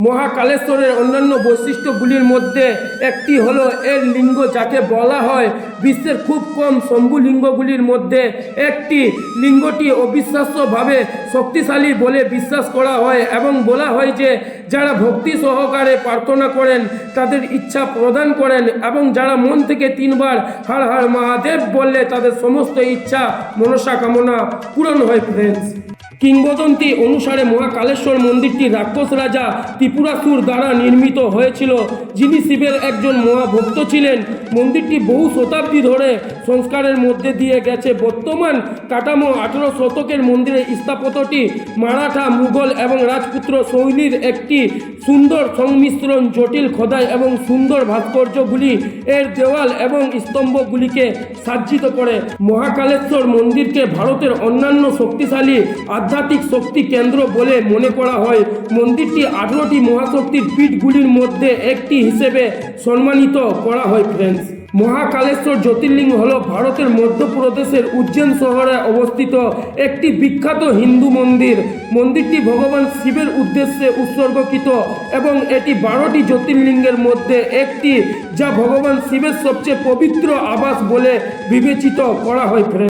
মহাকালেশ্বরের অন্যান্য বৈশিষ্ট্যগুলির মধ্যে একটি হলো এর লিঙ্গ যাকে বলা হয় বিশ্বের খুব কম শম্ভু লিঙ্গগুলির মধ্যে একটি। লিঙ্গটি অবিশ্বাস্যভাবে শক্তিশালী বলে বিশ্বাস করা হয় এবং বলা হয় যে যারা ভক্তি সহকারে প্রার্থনা করেন, তাদের ইচ্ছা প্রদান করেন এবং যারা মন থেকে তিনবার হার হার মহাদেব বললে তাদের সমস্ত ইচ্ছা, মনসা কামনা পূরণ হয় ফ্রেন্ডস কিংবদন্তি অনুসারে মহাকালেশ্বর মন্দিরটি রাক্ষস রাজা ত্রিপুরাসুর দ্বারা নির্মিত হয়েছিল, যিনি শিবের একজন মহাভক্ত ছিলেন। মন্দিরটি বহু শতাব্দী ধরে সংস্কারের মধ্যে দিয়ে গেছে। বর্তমান কাঠামো আঠেরো শতকের মন্দিরের স্থাপত্যটি মারাঠা, মুঘল এবং রাজপুত্র শৈলীর একটি সুন্দর সংমিশ্রণ, জটিল খোদাই এবং সুন্দর ভাস্কর্যগুলি এর দেওয়াল এবং স্তম্ভগুলিকে সাজ্জিত করে। মহাকালেশ্বর মন্দিরকে ভারতের অন্যান্য শক্তিশালী আধ্যাত্মিক শক্তি কেন্দ্র বলে মনে করা হয়। মন্দিরটি আঠারোটি মহাশক্তির পীঠগুলির মধ্যে একটি হিসেবে সম্মানিত করা হয় ফ্রেন্ডস মহাকালেশ্বর জ্যোতির্লিঙ্গ হল ভারতের মধ্যপ্রদেশের উজ্জৈন শহরে অবস্থিত একটি বিখ্যাত হিন্দু মন্দির। মন্দিরটি ভগবান শিবের উদ্দেশ্যে উৎসর্গকৃত এবং এটি বারোটি জ্যোতির্লিঙ্গের মধ্যে একটি, যা ভগবান শিবের সবচেয়ে পবিত্র আবাস বলে বিবেচিত করা হয়